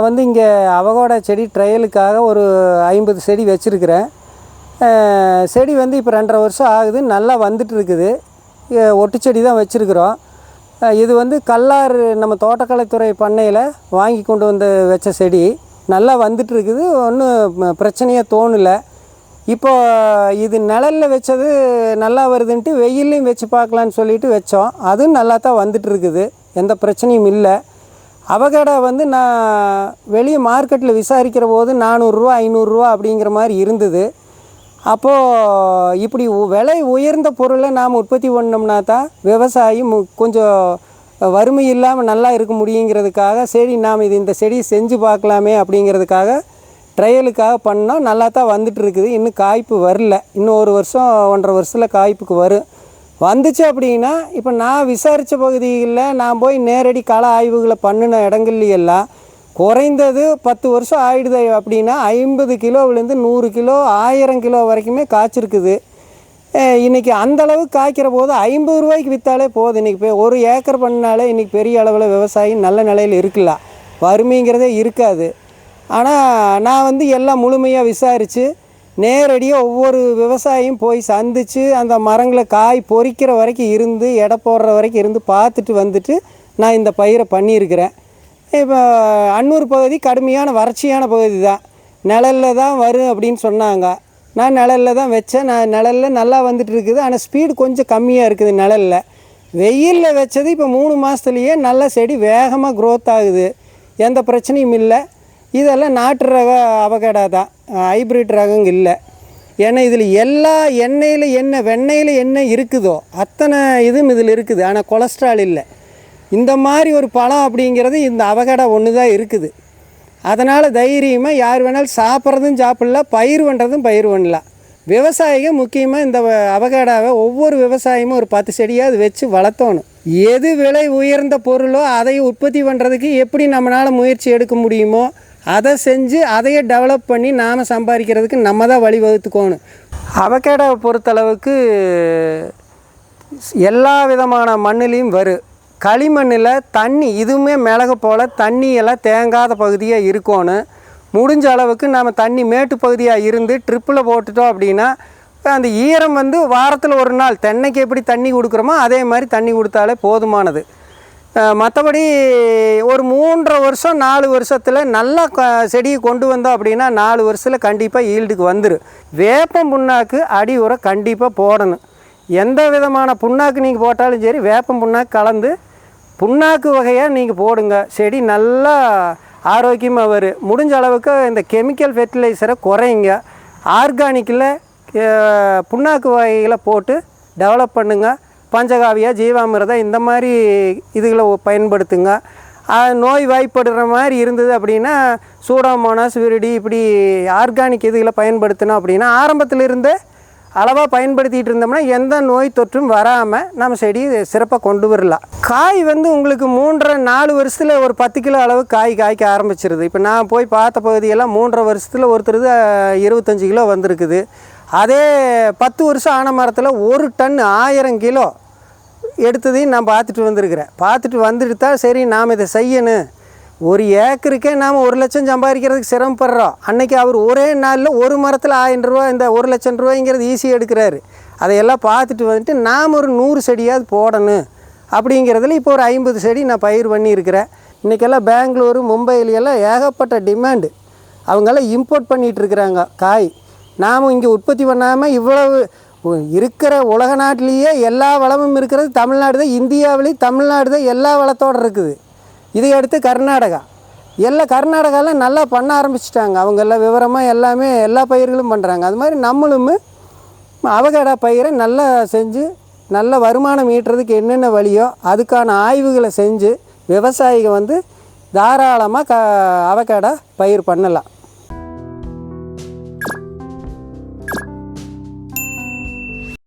நான் வந்து இங்கே அவகோடா செடி ட்ரையலுக்காக ஒரு ஐம்பது செடி வச்சுருக்கிறேன். செடி வந்து இப்போ ரெண்டரை வருஷம் ஆகுது நல்லா வந்துட்டு இருக்குது. ஒட்டு செடி தான் வச்சுருக்குறோம். இது வந்து கல்லார் நம்ம தோட்டக்கலைத்துறை பண்ணையில் வாங்கி கொண்டு வந்து வச்ச செடி. நல்லா வந்துட்டு இருக்குது ஒன்றும் பிரச்சனையாக தோணலை. இப்போ இது நிழலில் வச்சது நல்லா வருதுன்ட்டு வெயிலையும் வச்சு பார்க்கலான்னு சொல்லிட்டு வச்சோம். அதுவும் நல்லா தான் வந்துட்டு இருக்குது எந்த பிரச்சனையும் இல்லை. அவகடா வந்து நான் வெளியே மார்க்கெட்டில் விசாரிக்கிற போது நானூறுரூவா ஐநூறுரூவா அப்படிங்கிற மாதிரி இருந்தது. அப்போது இப்படி விலை உயர்ந்த பொருளை நாம் உற்பத்தி பண்ணோம்னா தான் விவசாயி மு- கொஞ்சம் வறுமை இல்லாமல் நல்லா இருக்க முடியுங்கிறதுக்காக சரி நாம் இது இந்த செடி செஞ்சு பார்க்கலாமே அப்படிங்கிறதுக்காக ட்ரையலுக்காக பண்ணோம். நல்லா தான் வந்துட்டு இருக்குது. இன்னும் காய்ப்பு வரல. இன்னும் ஒரு வருஷம் ஒன்றரை வருஷத்தில் காய்ப்புக்கு வரும். வந்துச்சு அப்படின்னா இப்போ நான் விசாரித்த பகுதிகளில் நான் போய் நேரடி கள ஆய்வுகளை பண்ணின இடங்கள்லையெல்லாம் குறைந்தது பத்து வருஷம் ஆயிடுது அப்படின்னா ஐம்பது கிலோவிலேருந்து நூறு கிலோ ஆயிரம் கிலோ வரைக்குமே காய்ச்சிருக்குது. இன்றைக்கி அந்தளவு அந்த காய்க்கிற போது ஐம்பது ரூபாய்க்கு விற்றாலே போதும். இன்றைக்கி போய் ஒரு ஏக்கர் பண்ணாலே இன்றைக்கி பெரிய அளவில் விவசாயி நல்ல நிலையில் இருக்கலாம் வறுமைங்கிறதே இருக்காது. ஆனால் நான் வந்து எல்லாம் முழுமையாக விசாரித்து நேரடியாக ஒவ்வொரு விவசாயியும் போய் சந்தித்து அந்த மரங்களை காய் பொறிக்கிற வரைக்கும் இருந்து எடை போடுற வரைக்கும் இருந்து பார்த்துட்டு வந்துட்டு நான் இந்த பயிரை பண்ணியிருக்கிறேன். இப்போ அன்னூர் பகுதி கடுமையான வறட்சியான பகுதி தான். நிழலில் தான் வரும் அப்படின்னு சொன்னாங்க. நான் நிழலில் தான் வச்சேன். நான் நிழலில் நல்லா வந்துட்டு இருக்குது. ஆனால் ஸ்பீடு கொஞ்சம் கம்மியாக இருக்குது நிழலில். வெயிலில் வச்சது இப்போ மூணு மாதத்துலேயே நல்ல செடி வேகமாக க்ரோத் ஆகுது. எந்த பிரச்சனையும் இல்லை. இதெல்லாம் நாட்டு ரக அவகடா தான் ஹைப்ரிட் ரகம் இல்லை. ஏன்னா இதில் எல்லா எண்ணெயில் என்ன வெண்ணெயில் என்ன இருக்குதோ அத்தனை இதுவும் இதில் இருக்குது. ஆனால் கொலஸ்ட்ரால் இல்லை. இந்த மாதிரி ஒரு பழம் அப்படிங்கிறது இந்த அவகடா ஒன்று தான் இருக்குது. அதனால் தைரியமாக யார் வேணாலும் சாப்பிட்றதும் சாப்பிட்லாம் பயிர் பண்ணுறதும் பயிர் பண்ணலாம். விவசாயிகள் முக்கியமாக இந்த வ- ஒவ்வொரு விவசாயமும் ஒரு பத்து செடியாவது வச்சு வளர்த்தணும். எது விலை உயர்ந்த பொருளோ அதை உற்பத்தி பண்ணுறதுக்கு எப்படி நம்மளால் முயற்சி எடுக்க முடியுமோ அதை செஞ்சு அதையே டெவலப் பண்ணி நாம் சம்பாதிக்கிறதுக்கு நம்ம தான் வழிவகுத்துக்கோணும் அவகேடாவை பொறுத்தளவுக்கு எல்லா விதமான மண்ணுலேயும் வரும் களிமண்ணில் தண்ணி இதுவுமே மிளகு போல் தண்ணியெல்லாம் தேங்காத பகுதியாக இருக்கணும் முடிஞ்ச அளவுக்கு நம்ம தண்ணி மேட்டு பகுதியாக இருந்து ட்ரிப்பில் போட்டுட்டோம் அப்படின்னா அந்த ஈரம் வந்து வாரத்தில் ஒரு நாள் தென்னைக்கு எப்படி தண்ணி கொடுக்குறோமோ அதே மாதிரி தண்ணி கொடுத்தாலே போதுமானது. மற்றபடி ஒரு மூன்றரை வருஷம் நாலு வருஷத்தில் நல்லா க செடியை கொண்டு வந்தோம் அப்படின்னா நாலு வருஷத்தில் கண்டிப்பாக ஈல்டுக்கு வந்துடும் வேப்பம் புண்ணாக்கு அடி உரம் கண்டிப்பாக போடணும். எந்த விதமான புண்ணாக்கு நீங்கள் போட்டாலும் சரி வேப்பம் புண்ணாக்கு கலந்து புண்ணாக்கு வகையாக நீங்கள் போடுங்க. செடி நல்லா ஆரோக்கியமாக வரும் முடிஞ்ச அளவுக்கு இந்த கெமிக்கல் ஃபெர்டிலைசரை குறைங்க. ஆர்கானிக்கில் புண்ணாக்கு வகைகளை போட்டு டெவலப் பண்ணுங்கள் பஞ்சகாவியா ஜீவாமிரதம் இந்த மாதிரி இதுகளை பயன்படுத்துங்க. நோய் வாய்ப்படுற மாதிரி இருந்தது அப்படின்னா சூடாமோனாஸ் விருடி இப்படி ஆர்கானிக் இதுகளை பயன்படுத்தினோம் அப்படின்னா ஆரம்பத்தில் இருந்தே அளவாக பயன்படுத்திகிட்டு இருந்தோம்னா எந்த நோய் தொற்றும் வராமல் நம்ம செடி சிறப்பாக கொண்டு வரலாம். காய் வந்து உங்களுக்கு மூன்றரை நாலு வருஷத்தில் ஒரு பத்து கிலோ அளவு காய் காய்க்க ஆரம்பிச்சிருது. இப்போ நான் போய் பார்த்த பகுதியெல்லாம் மூன்றரை வருஷத்தில் ஒருத்தருது இருபத்தஞ்சி இருபத்தஞ்சு கிலோ வந்திருக்குது. அதே பத்து வருஷம் ஆன மரத்தில் ஒரு டன் ஆயிரம் கிலோ எடுத்ததையும் நான் பார்த்துட்டு வந்திருக்கிறேன். பார்த்துட்டு வந்துட்டு தான் சரி நாம் இதை செய்யணும். ஒரு ஏக்கருக்கே நாம் ஒரு லட்சம் சம்பாதிக்கிறதுக்கு சிரமப்படுறோம். அன்னைக்கு அவர் ஒரே நாளில் ஒரு மரத்தில் ஆயிரம் ரூபா இந்த ஒரு லட்சம் ரூபாய்ங்கிறது ஈஸியாக எடுக்கிறாரு. அதையெல்லாம் பார்த்துட்டு வந்துட்டு நாம் ஒரு நூறு செடியாவது போடணும். அப்படிங்கிறதுல இப்போ ஒரு ஐம்பது செடி நான் பயிர் பண்ணியிருக்கிறேன். இன்றைக்கெல்லாம் பெங்களூரு மும்பையிலெல்லாம் ஏகப்பட்ட டிமாண்டு. அவங்கெல்லாம் இம்போர்ட் பண்ணிகிட்டு இருக்கிறாங்க காய். நாம் இங்கே உற்பத்தி பண்ணாமல் இவ்வளவு இருக்கிற உலக நாட்டிலேயே எல்லா வளமும் இருக்கிறது தமிழ்நாடு தான் இந்தியாவிலேயும் தமிழ்நாடு தான் எல்லா வளத்தோடு இருக்குது. இதை அடுத்து கர்நாடகா. எல்லாம் கர்நாடகாவில் நல்லா பண்ண ஆரம்பிச்சிட்டாங்க. அவங்க எல்லாம் விவரமாக எல்லாமே எல்லா பயிர்களும் பண்ணுறாங்க அது மாதிரி நம்மளும் அவகடா பயிரை நல்லா செஞ்சு நல்ல வருமானம் ஈட்டுறதுக்கு என்னென்ன வழியோ அதுக்கான ஆய்வுகளை செஞ்சு விவசாயிகள் வந்து தாராளமாக க அவகடா பயிர் பண்ணலாம்.